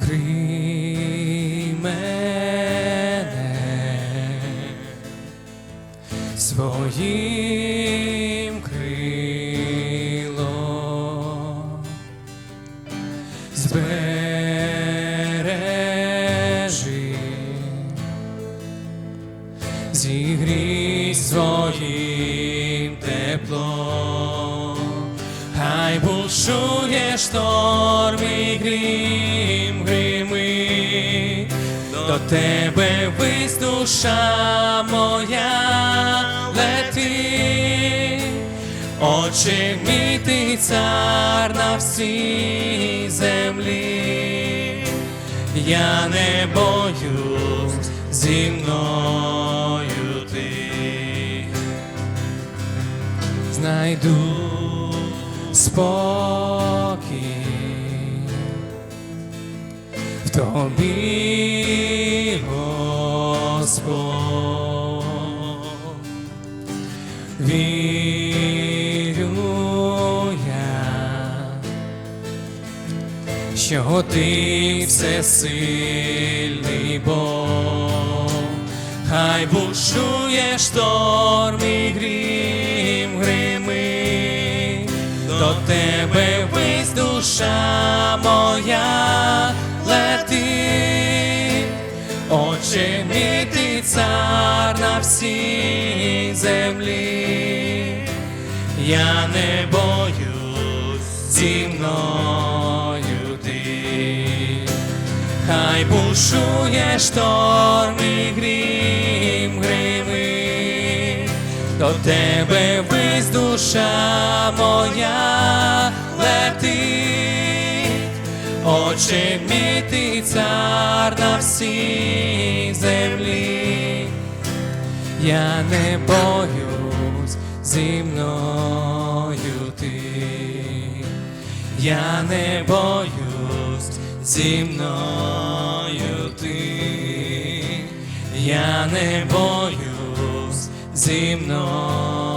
вкрий мене своїм крилом, збережи, зігрій своїм теплом, шторм і до тебе вись душа моя лети, Отче цар на всій землі, я не боюсь зі мною ти. Знайду спокій в тобі, Господь. Вірю я, що ти всесильний Бог, хай бушує шторм і грім грими, до тебе вись душа моя летить, Отче цар на всій землі, я не боюсь зі мною ти, хай бушує шторм і грім грими, до тебе вись душа моя летить, Отче мій цар на всій землі, я не боюсь зі мною ти, я не боюсь зі мною ти, я не боюсь зі мною.